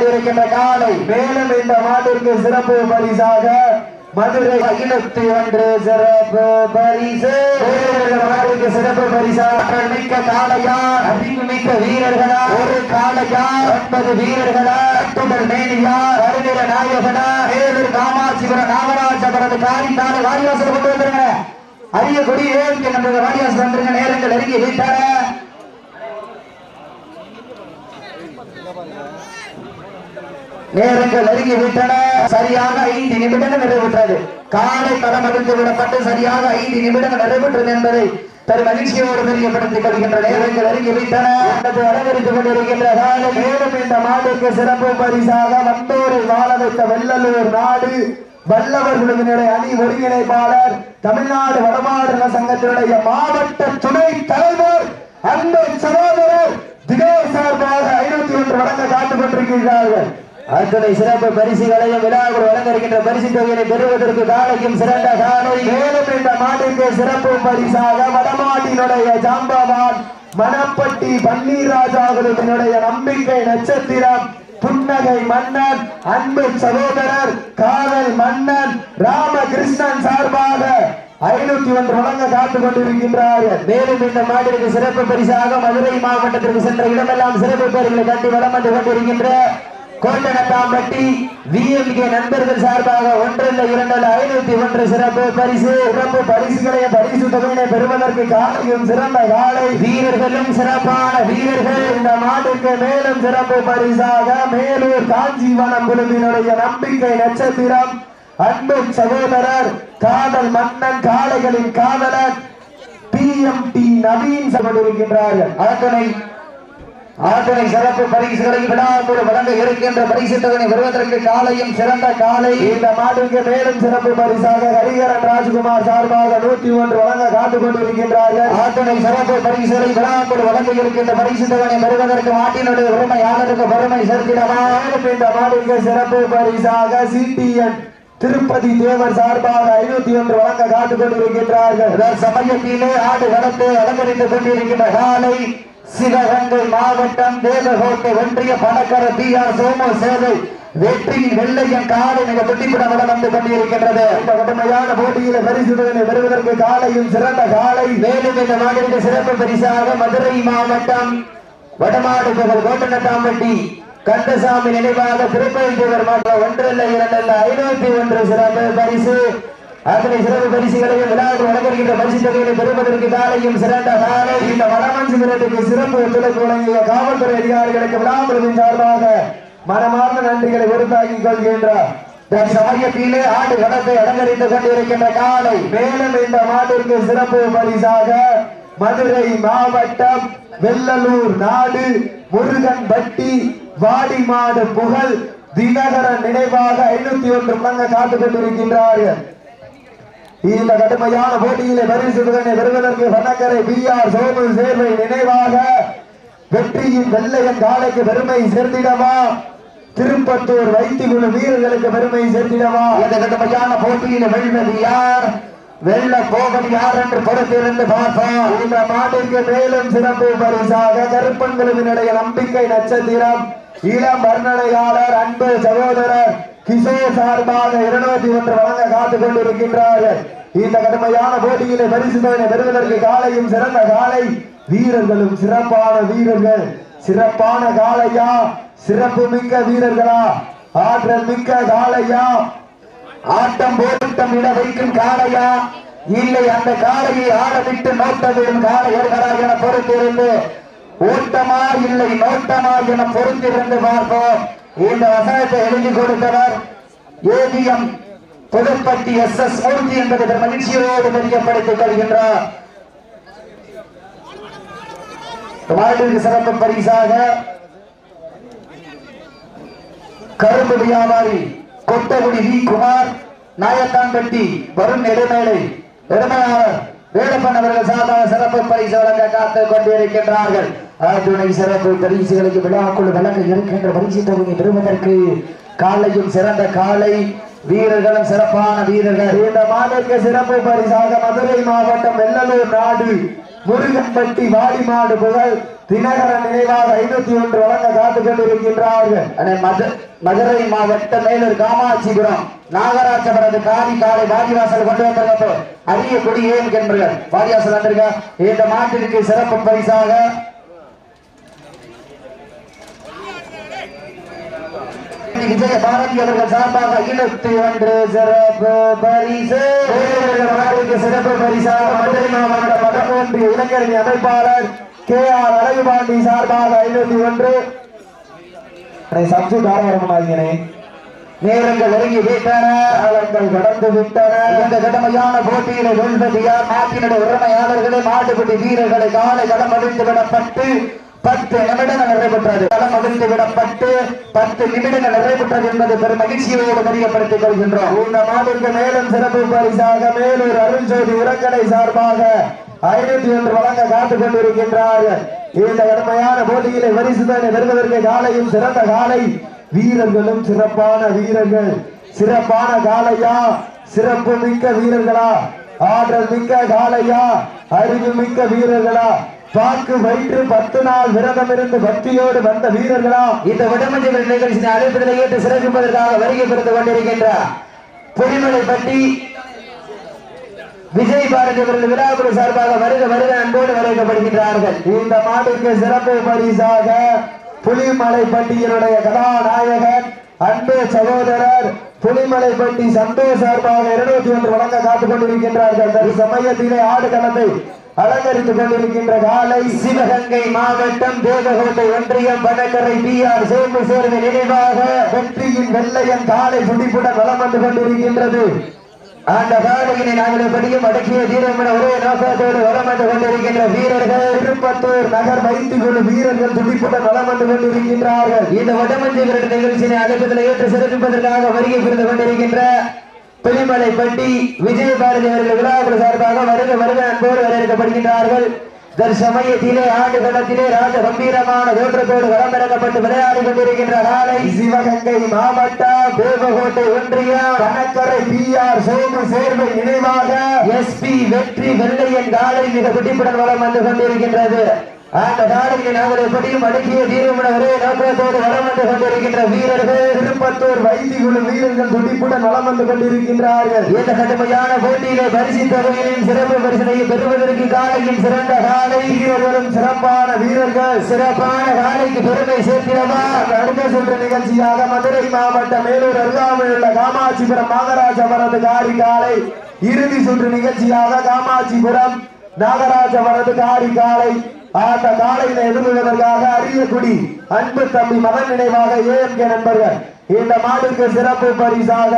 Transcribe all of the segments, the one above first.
கொண்டிருக்கின்ற காலை மேலும் இந்த மாட்டிற்கு சிறப்பு பரிசாக மதுரை அகிலத்து ஒன்று சிறப்பு பரிசு. மாட்டிற்கு சிறப்பு பரிசாக மிக்க காலையா அறிவு மிக்க வீரர்களா ஒரு காலையா ஒன்பது வீரர்களா அத்துடல் மேனியா வருகிற நாயகனா வேலூர் காமாட்சிபுரம் நாகராஜபுரம் காரித்தான வாரியாசல் கொண்டு வந்துருங்க அரிய கொடி ஏழுக்கு நம்ம வாரியாசல் வந்துருங்க நேரங்கள் நெருங்கி விட்டார? நேரங்கள் நெருங்கி விட்டன சரியாக ஐந்து நிமிடங்கள் நிறைவேற்றது. காலை தடம் அடித்து விடப்பட்டு சரியாக ஐந்து நிமிடங்கள் நிறைவேற்றது என்பதை தன் மகிழ்ச்சியோடு தெரியப்படுத்திக் கொள்கின்ற நேரங்கள் நெருங்கி விட்டன அலங்கரித்துக் கொண்டிருக்கின்ற காலை மேலும் இந்த மாட்டுக்கு சிறப்பு பரிசாக வந்தோரை வாழ வைத்த வெள்ளலூர் நாடு வல்லவர் குழுவினுடைய அணி ஒருங்கிணைப்பாளர் தமிழ்நாடு வடமாநில சங்கத்தினுடைய மாவட்ட துணை தலைவர் அன்பு சகோதரர் தினேஷ் சார்பாக ஐநூத்தி ஒன்று வழங்க காத்துக் கொண்டிருக்கிறார்கள். அத்தனை சிறப்பு பரிசுகளையும் விழாவில் வழங்கிருக்கின்ற பரிசு தொகையை பெறுவதற்கு காலையும் சிறந்த காலை மேலும் இந்த மாட்டிற்கு சிறப்பு பரிசாக வடமாட்டினுடைய ஜாம்பவான் மணப்பட்டி பன்னீர் ராஜாகுலத்தினுடைய நம்பிக்கை நட்சத்திரம் புன்னகை மன்னன் அன்பு சகோதரர் காதல் மன்னன் ராமகிருஷ்ணன் சார்பாக ஐநூத்தி ஒன்று வழங்க காத்துக் கொண்டிருக்கின்றார்கள் மேலும் இந்த மாட்டிற்கு சிறப்பு பரிசாக மதுரை மாவட்டத்திற்கு சென்ற இடமெல்லாம் சிறப்பு பேர்களை கட்டி வளம் வந்து கொண்டிருக்கின்ற கோட்டனத்தாம்பட்டி விஎம்கே நண்பர்கள் சார்பாக ஒன்றல்ல இரண்டல்ல ஐநூத்தி ஒன்று சிறப்பு பரிசு. சிறப்பு பரிசுகளை பரிசு தொகையினை பெறுவதற்கு காலையும் சிறந்த காலை. வீரர்களும் சிறப்பான வீரர்கள். இந்த மாட்டுக்கு மேலும் சிறப்பு பரிசாக மேலூர் காஞ்சிவனம் குழுவினுடைய நம்பிக்கை நட்சத்திரம். அன்பு சகோதரர் காதல் மன்னன் காளைகளின் காதலர் பி எம் டி நவீன் கொண்டிருக்கின்றார்கள் அதனை ஆற்றலை சிறப்பு பரிசுகளை விழாவோடு வழங்க இருக்கின்ற பரிசு தொகை வருவதற்கு காலையும் சிறந்த காலை. இந்த மாட்டுக்கு மேலும் சிறப்பு பரிசாக ஹரிகரன் ராஜ்குமார் சார்பாக நூத்தி ஒன்று வழங்க காத்துக் கொண்டிருக்கின்றார்கள். ஆற்றலை சிறப்பு பரிசுகளை விழாவோடு வழங்க இருக்கின்ற பரிசு தொகை வருவதற்கு மாட்டினுடைய உரிமையாளருக்கு வறுமை செலுத்திடவா இந்த மாட்டுக்கு சிறப்பு பரிசாக சிடிஎன் திருப்பதி தேவர் சார்பாக ஐநூத்தி ஒன்று வழங்க காத்துக் கொண்டிருக்கின்றார்கள். சமயத்திலே ஆடு வளர்த்து அலங்கரித்துக் கொண்டிருக்கின்ற காலை. சிவகங்கை மாவட்டம் தேவகோட்டை ஒன்றிய பணக்கர பி ஆர் சோமு சேவை வெற்றியின் வெள்ளையன் காலை மிக துட்டிப்பட வளம் வந்து கொண்டிருக்கின்றது. இந்த கடுமையான போட்டியில பரிசுதனை பெறுவதற்கு காலையும் சிறந்த காலை மேலும் இந்த நாட்டிற்கு சிறப்பு பரிசாக மதுரை மாவட்டம் வடமாடு புகழ் கோட்டநட்டாம்பட்டி கந்தசாமி நினைவாக திருப்பதிவர் மாற்ற ஒன்றல்ல இரண்டல்ல ஐநூத்தி ஒன்று சிறப்பு பரிசு. அத்தனை சிறப்பு பரிசுகளையும் விழாவில் வழங்குகின்ற பரிசு தொகையை பெறுவதற்கு காலையும் சிறந்த நாளை இந்த வடமஞ்சு விரட்டுக்கு சிறப்பு ஒத்துழைப்பு வழங்கிய காவல்துறை அதிகாரிகளுக்கு விழாக்குழுவின் சார்பாக மனமார்ந்த நன்றிகளை உறுத்தாக்கிக் கொள்கின்றார். தன் சமயத்திலே ஆடு அலங்கரித்துக் கொண்டிருக்கின்ற காலை. மேலும் இந்த மாட்டிற்கு சிறப்பு பரிசாக மதுரை மாவட்டம் வெள்ளலூர் நாடு முருகன் பட்டி வாடிமாடு புகழ் தினகரன் நினைவாக ஐநூத்தி ஒன்று வழங்க காத்துக் கொண்டிருக்கின்றார்கள். இந்த கடுமையான போட்டியிலே பரிசு திறனை பெறுவதற்கு வண்ணக்கரை பி ஆர் சோமு சேர்வை நினைவாக. வெற்றியின் வெள்ளையன் காலைக்கு பெருமை சேர்த்திடவா திருப்பத்தூர் வைத்திகுழு வீரர்களுக்கு பெருமை சேர்த்திடவா இந்த கடுமையான போட்டியில வெல்வது யார் வெள்ள போவது யார் என்று பொறுத்திருந்து பார்ப்போம் இந்த மாட்டிற்கு மேலும் சிறப்பு பரிசாக கருப்பன்களுடைய நம்பிக்கை நட்சத்திரம். இளம் வர்ணனையாளர் அன்பு சகோதரர் இசைய சார்பாக இருநூத்தி ஒன்று வழங்க காத்துக் கொண்டிருக்கின்றார்கள் இந்த கடுமையான போட்டியிலே பரிசு தொகையை பெறுவதற்கு காலையும் சிறந்த காலை. வீரர்களும் சிறப்பான வீரர்கள். சிறப்பான காலையா? சிறப்பு மிக்க வீரர்களா? ஆற்றல் மிக்க காலையா? ஆட்டம் போட்டம் இட வைக்கும் காளையா இல்லை அந்த காளையை ஆட விட்டு நோட்ட விடும் என பொறுத்திருந்து. ஓட்டமா? இல்லை நோட்டமா என பொறுத்திருந்து பார்ப்போம். இந்த வசனத்தை எழுதி கொடுத்தவர் AVM Puduppatti S S Murthy என்பதை மகிழ்ச்சியோடு தெரியப்படுத்திக் கொள்கின்றார். மாட்டிற்கு சிறப்பு பரிசாக கரும்பு வியாபாரி கொட்டகுடி வி குமார் நாயத்தான்பட்டி வரும் நெடுமேலை நெடுமையாளர் வேலப்பன் அவர்கள் சார்பாக சிறப்பு பரிசு வழங்க காத்துக் கொண்டிருக்கின்றார்கள். துணை சிறப்பு பரிசுகளுக்கு விழாக்குள் வழங்க இருக்கின்ற பரிசு தொகையை பெறுவதற்கு காலையும் சிறந்த காலை வீரர்களும் சிறப்பான வீரர்கள். இந்த மாதத்திற்கு சிறப்பு பரிசாக மதுரை மாவட்டம் வெள்ளலூர் நாடு முருகன்பட்டி வாடிமாடு புகழ் தினகர நினைவாக ஐநூத்தி ஒன்று வழங்க காத்துக் கொண்டிருக்கின்றார்கள். மது- மதுரை மாவட்ட மேலூர் காமாட்சிபுரம் நாகராஜபுரத்து காவி காலை வாரிவாசல் கொண்டு வந்திருக்கப்போ அரிய கொடி ஏன் என்பர்கள். வாடிவாசல் வந்திருக்க இந்த மாட்டிற்கு சிறப்பு பரிசாக விஜய பாரதி அவர்கள் சார்பாக இருபத்தி ஒன்று சிறப்பு பரிசு. சிறப்பு பரிசாக மதுரை மாவட்ட வடமொன்றிய இளைஞரணி அமைப்பாளர் கே ஆர் அழகுபாண்டி சார்பாக ஐநூத்தி ஒன்று. சப்ஜு தாராளமாகினே நேரங்கள் நெருங்கி விட்டன காலங்கள் கடந்து விட்டன. இந்த கடமையான போட்டியில வெல்வது யார் நாட்டினுடைய உரிமையாளர்களே மாட்டுப்பட்டி வீரர்களை காலை களம் அடித்து விடப்பட்டு பத்து நிமிடங்கள் நிறைவேற்றது. களம் அடித்து விடப்பட்டு பத்து நிமிடங்கள் நிறைவேற்றது என்பது பெரும் மகிழ்ச்சியோடு தெரியப்படுத்திக் கொள்கின்றோம். இந்த மாட்டிற்கு மேலும் சிறப்பு பரிசாக மேலூர் அருள்ஜோதி உரக்கடை சார்பாக ஐநூத்தி ஒன்று வழங்க காத்துக் கொண்டிருக்கின்றார்கள் இந்த கடுமையான போட்டியிலே பரிசுதனை பெறுவதற்கு காலையும் சிறந்த காலை. வீரர்களும் சிறப்பான வீரர்கள். சிறப்பான காலையா? சிறப்பு மிக்க வீரர்களா? ஆற்றல் மிக்க காலையா? அறிவு மிக்க வீரர்களா? பாக்கு வயிற்று பத்து நாள் விரதம் இருந்து பக்தியோடு வந்த வீரர்களா இந்த விடமஞ்சல் நிகழ்ச்சியின் அழைப்புகளை ஏற்று சிறப்பிப்பதற்காக வருகை பெறுத்துக் கொண்டிருக்கின்றார். பொலிமலைப்பட்டி விஜய் பாரதி அவர்கள் விழாக்குழு சார்பாக வருக வருக அன்போடு வரவேற்கப்படுகின்றார்கள் இந்த மாட்டிற்கு சிறப்பு பரிசாக புலிமலைப்பட்டியினுடைய கதாநாயகன் அன்பு சகோதரர் புலிமலைப்பட்டி சந்தோஷ் சார்பாக இருநூத்தி ஒன்று வழங்க காத்துக் கொண்டிருக்கின்றார்கள். தரு சமயத்திலே ஆடுகளத்தை அலங்கரித்துக் கொண்டிருக்கின்ற காலை சிவகங்கை மாவட்டம் தேவகோட்டை ஒன்றியம் வடகரை பி ஆர் சேர்ந்து சேர்ந்த நினைவாக வெற்றியின் வெள்ளையன் காலை துடிப்புடன் வளம் வந்து கொண்டிருக்கின்றது. அந்த காலையினை நாங்கள் எப்படியும் அடக்கிய தீரமென ஒரே நோக்கத்தோடு வளம் வந்து கொண்டிருக்கின்ற வீரர்கள் திருப்பத்தூர் நகர் வைத்திக்குழு வீரர்கள் துடிப்புடன் வளம் வந்து கொண்டிருக்கின்றார்கள். இந்த வடமஞ்சி விரட்டு நிகழ்ச்சியினை அழைப்பதில் ஏற்று சிறப்பிப்பதற்காக வருகை புரிந்து கொண்டிருக்கின்ற பிலிமலைப்பட்டி விஜய பாரதி அவர்கள் விழாக்குழு சார்பாக வருக வருக அன்போடு வரவேற்கப்படுகின்றார்கள். தற்சமயத்திலே ஆண்டு களத்திலே ராஜ கம்பீரமான தோற்றத்தோடு களமிறக்கப்பட்டு விளையாடி கொண்டிருக்கின்ற நாளை சிவகங்கை மாவட்டம் தேவகோட்டை ஒன்றியம் கணக்கரை பி ஆர் சோமு சேர்வை நினைவாக எஸ்பி வெற்றி வெள்ளையன் காலை மிக துடிப்புடன் வளம் வந்து கொண்டிருக்கின்றது. அந்த காலையில் நாங்கள் எப்படியும் அடக்கிய தீர்வுட ஒரே நோக்கத்தோடு வளம் வந்து கொண்டிருக்கின்ற வீரர்கள். திருப்பத்தூர் வைத்திகுழு வீரர்கள் துடிப்புடன் வலம் வந்து கொண்டிருக்கின்றார்கள். இந்த கடுமையான போட்டியிலே பரிசு தொகையிலும் சிறப்பு பரிசனை பெறுவதற்கு காலையில் சிறந்த காலை. வீரர்களும் சிறப்பான வீரர்கள். சிறப்பான காலைக்கு பெருமை சேர்க்கிறவா? அடுத்த சுற்று நிகழ்ச்சியாக மதுரை மாவட்டம் மேலூர் அருகாமையில் உள்ள காமாட்சிபுரம் நாகராஜபுரத்து காரி காலை. இறுதி சுற்று நிகழ்ச்சியாக காமாட்சிபுரம் நாகராஜபுரத்து காரி காலை அந்த காலையில எதிர்கொள்வதற்காக அரியக்குடி அன்பு தம்பி மகன் நினைவாக ஏஎம்கே நண்பர்கள். இந்த மாடுக்கு சிறப்பு பரிசாக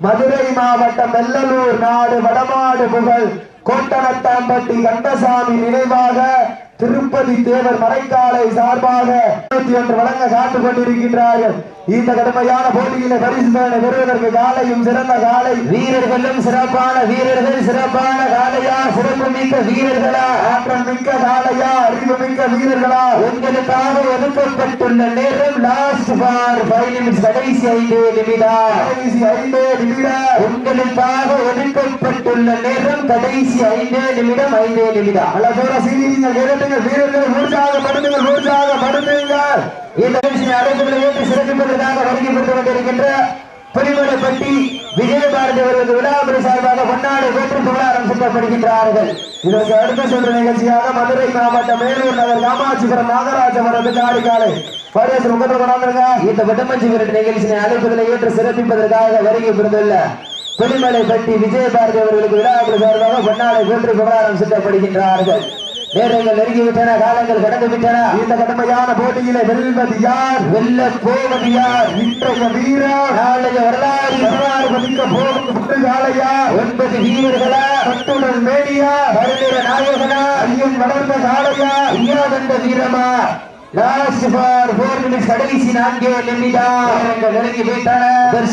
மதுரை மாவட்டம் வெள்ளலூர் நாடு வடமாடு புகழ் கோட்டனத்தாம்பட்டி கந்தசாமி நினைவாக திருப்பதி தேவர் மறைக்காலை சார்பாக ஒன்று வழங்க காத்துக் கொண்டிருக்கின்றார்கள். இந்த கடுமையான போட்டியில பரிசு தொகையை பெறுவதற்கு காலையும் சிறந்த காலை. வீரர்களும் சிறப்பான வீரர்கள் சிறப்பான காலையா சிறப்பு மிக்க வீரர்களா? ஆற்றல் மிக்க காலையா அறிவு மிக்க வீரர்களா? உங்களுக்காக ஒதுக்கப்பட்டுள்ள நேரம் லாஸ்ட் ஃபார் ஃபைவ் கடைசி ஐந்து நிமிடம். கடைசி ஐந்து நிமிட உங்களுக்காக ஒதுக்கப்பட்டுள்ள நேரம் கடைசி ஐந்து நிமிடம் ஐந்து நிமிடம். அழகோர சீனியர்கள் வீரர்கள் இந்த சிறப்பிப்பதற்காக வருகை கொண்டிருக்கின்ற புலிமலைப்பட்டி விஜயபாரதி அவர்களது விழாபுரி சார்பாக இதற்கு அடுத்த சென்ற நிகழ்ச்சியாக மதுரை மாவட்டம் மேலூர் நகர் காமாட்சிபுரம் நாகராஜபுரத்து காடி காலை முகத்தில் கொண்டாந்துருங்க இந்த வடமஞ்சி விரட்டு நிகழ்ச்சியை அழைப்புகளை ஏற்று சிறப்பிப்பதற்காக வருகை புரிந்துள்ள புலிமலைப்பட்டி விஜயபாரதி அவர்களுக்கு விழாபுரி சார்பாக பொன்னாடை போற்று புகழாரம் சுட்டப்படுகின்றார்கள். நேரங்கள் நெருங்கிவிட்டன காலங்கள் கடந்து விட்டன இந்த கடுமையான போட்டியிலே வெல்வது யார்? வெல்ல போவது யார்? இன்றைய வீரர் நாளைய வரலாறு. வரலாறு பதிக்க போகும் புட்டு காலையா ஒன்பது வீரர்களா? பட்டுடன் மேடியா வருகிற நாயகனா? ஐயன் வளர்ந்த காலையா ஐயா கண்ட வீரமா? லாஸ்ட் ஃபார் போர் மினிட்ஸ் கடைசி நான்கே நிமிடம். நெருங்கி விட்டன ஒரு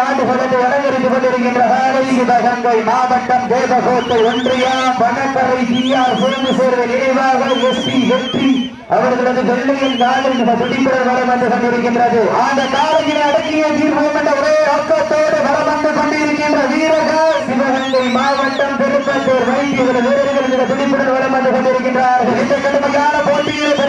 ஆண்டு கடந்து வழங்கறிந்து கொண்டிருக்கின்ற காலை சிவகங்கை மாவட்டம் தேவகோட்டை ஒன்றியம். வனக்கரை டிஆர் சேர்ந்து சேர்வை நினைவாக எஸ்பி வெற்றி. அவர்களது வெள்ளையின் காலில் மிக துடிப்புடன் வரம் வந்து கொண்டிருக்கின்றது. அந்த காலையில் அடக்கிய தீர்வோம் என்ற ஒரே நோக்கத்தோடு வரம் வந்து கொண்டிருக்கின்ற வீரர்கள் சிவகங்கை மாவட்டம் திருப்பத்தூர் வீரர்கள் மிக துடிப்புடன் வரம் வந்து கொண்டிருக்கின்றார்கள். இந்த கடுமையான போட்டியில்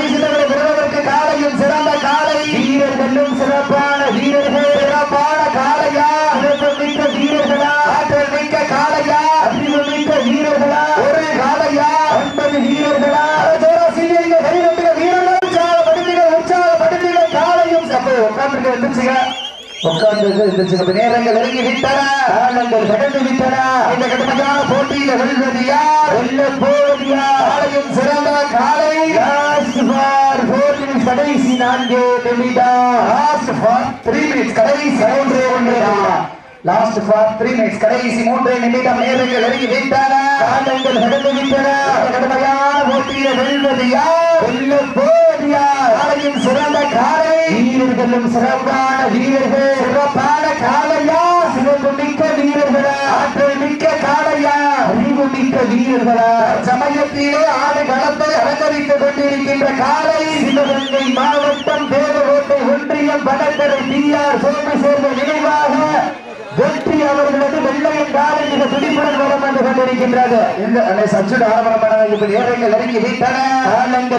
உட்கார்ந்து நேரங்கள் நெருங்கி விட்டன காலங்கள் கடந்து விட்டன இந்த கடுமையான போட்டியில வெல்வது யார் வெல்ல போவது யார் காலையும் சிறந்த காலை கடைசி நான்கு நிமிடம் த்ரீ மினிட்ஸ் கடைசி மூன்றே ஒன்று லாஸ்ட் ஃபார் த்ரீ மினிட்ஸ் கடைசி மூன்றே நிமிடம் நேரங்கள் நெருங்கி விட்டன காலங்கள் கடந்து விட்டன கடுமையான போட்டியில வெல்வது யார் வெல்ல போவது யார் காலையும் சிறந்த காலை. வீரர்களும் சிறப்பான வீரர்கள். சமயத்திலே ஆடு களத்தை அலங்கரித்துக் கொண்டிருக்கின்ற காலை சிவகங்கை மாவட்டம் தேவகோட்டை ஒன்றியம் வடகரை டி ஆர் சோமி சேர்ந்த நினைவாக வெற்றி அவர்களது வெள்ளையின் காலை மிக துடிப்புடன் வரம் வந்து கொண்டிருக்கின்றது. இந்த சச்சுடு ஆரம்பமான இப்ப நேரங்கள் நெருங்கி விட்டன? இந்த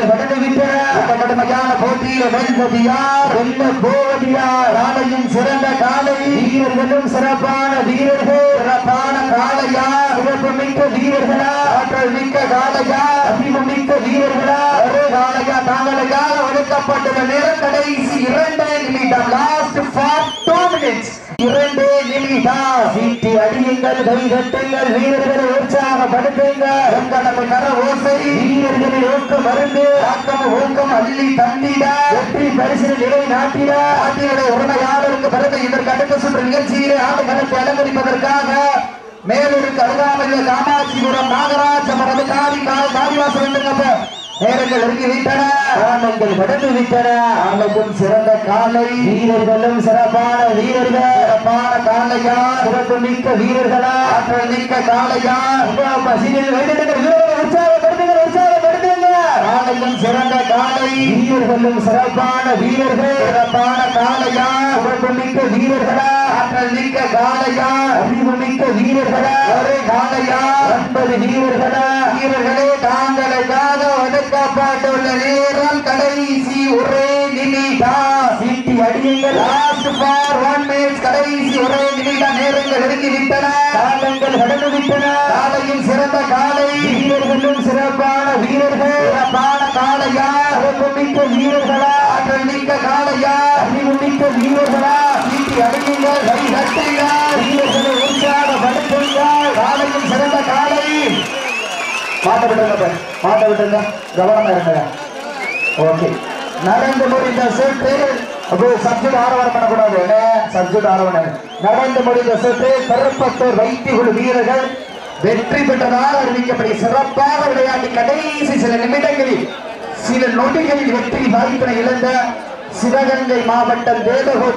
கடுமையான போட்டியில வெல்ல போவது யார் காலையும் சிறந்த காலை வீரர்களும் சிறப்பான வீரர்கள் சிறப்பான காலையா சிறப்பு மிக்க வீரர்களா ஆற்றல் மிக்க காலையா அறிவு மிக்க வீரர்களா ஒரே காலையா தாங்களுக்காக ஒதுக்கப்பட்டுள்ள நேரம் கடைசி இரண்டே நிமிடம் லாஸ்ட் ஃபார் டூ மினிட்ஸ் இரண்டே நிமிடம். சீட்டி அடியுங்கள் கை கட்டுங்கள் வீரர்களை உற்சாகப்படுத்துங்கள். உங்களது கர மருந்து ஆக்கம் ஊக்கம் அள்ளி தந்திட. வெற்றி பரிசில் நிலை நாட்டிட. நாட்டினுடைய பிறகு இதற்கு அடுத்த சுற்று நிகழ்ச்சியிலே ஆண்டு கணக்கு அலங்கரிப்பதற்காக மேலூருக்கு அருகாமையில் காமாட்சிபுரம் நாகராஜ மரபு காரி நேரங்கள் நெருங்கி விட்டன ஆனங்கள் கடந்து விட்டன. காலையும் சிறந்த காலை. வீரர்களும் சிறப்பான வீரர்கள். சிறப்பான காலையா? சிறப்பு மிக்க வீரர்களா? ஆற்றல் மிக்க காலையா? பசியில் வைத்திருக்கிற காலையும் சிறந்த காலை. வீரர்களும் சிறப்பான வீரர்கள். சிறப்பான காலையா? சிறப்பு மிக்க வீரர்களா? ஆற்றல் மிக்க காலையா? அறிவு மிக்க வீரர்களா? ஒரே காலையா? ஒன்பது வீரர்களா? வீரர்களே தாங்களுக்காக ஒதுக்கப்பட்டுள்ள நேரம் கடைசி ஒரே நிமிடம். அடியுங்கள் லாஸ்ட் ஃபார் ஒன் மினிட் கடைசி ஒரே நிமிட நேரங்கள் நெருங்கி விட்டன. காலங்கள் கடந்து விட்டன. காலையில் சிறந்த காலை. வீரர்களும் சிறப்பான வீரர்கள். சிறப்பான காலையா சிறப்பு வீரர்களா. ஆற்றல் மிக்க காலையா அறிவு மிக்க வீரர்களா. வீட்டி அடியுங்கள் கை கட்டுங்கள். வீரர்களை உற்சாகப்படுத்துங்கள். காலையில் சிறந்த காலை. மாட்ட விட்டுருங்க மாட்ட விட்டுருங்க கவனமா இருங்க. ஓகே. நடந்து முடிந்த சுற்று. அப்போ சப்ஜெக்ட் ஆரவாரம் பண்ணக்கூடாது. என்ன? சப்ஜெக்ட் ஆரவாரம். நடந்து முடிந்த சுற்று கருப்பத்தூர் வைத்திகுழு வீரர்கள் வெற்றி பெற்றதாக அறிவிக்கப்படி சிறப்பாக விளையாடி கடைசி சில நிமிடங்களில் சில நொடிகளில் வெற்றி வாய்ப்பினை இழந்த சிவகங்கை மாவட்டம் தேவகோ